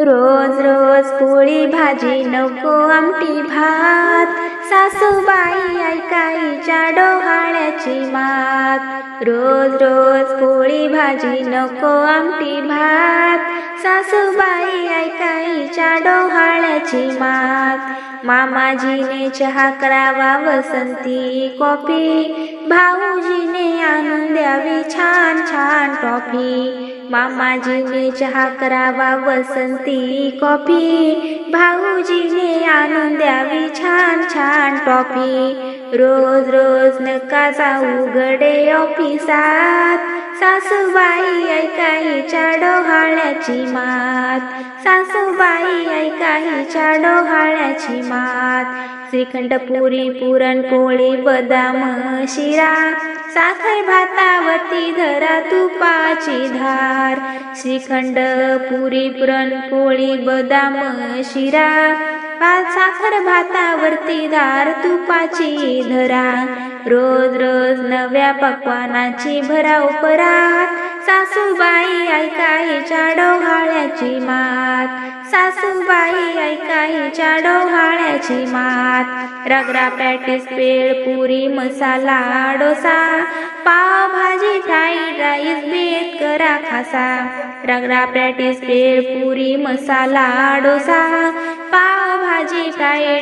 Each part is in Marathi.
रोज रोज पोळी भाजी नको आमटी भात. सासूबाई ऐकाईच्या डोहाळ्याची मात. रोज रोज पोळी भाजी नको आमटी भात. सासूबाई ऐकाईच्या डोहाळ्याची मात. मामाजीने चहा करावा वसंती कॉफी भाऊ आणून छान छान टॉफी मामाजीने चहा करावा वसंती कॉफी. भाऊजीने आणून द्यावी छान छान टॉफी रोज रोज नका जाऊ गडे ऑफिसात. सासूबाई ऐकाईच्या डोहाळ्याची मात. सासूबाई ऐकाईच्या डोहाळ्याची मात. श्रीखंड पुरी पुरणपोळी बदाम शिरा. साखर भातावरती धरा तुपाची धार. श्रीखंड पुरी पुरणपोळी बदाम शिरा. भात साखर भातावरती धार तुपाची धरा. रोज रोज नव्या पकवानाची भराव परात सासूबाई ऐकाईच्या डोहाळ्याची मात. सासूबाई ऐकाईच्या डोहाळ्याची मात. Ragda patties bhel puri masala dosa. Pav bhaji fried rice बेत करा खासा. रगडा पॅटीस पेळ पुरी मसाला डोसा.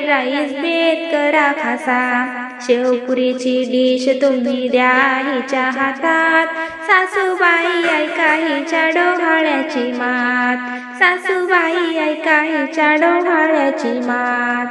राईस बेत करा खासा. शेवपुरीची डिश तुम्ही द्या हिच्या हातात. सासूबाई ऐका हिच्या डोहाळ्याची मात. सासूबाई ऐका हिच्या डोहाळ्याची मात.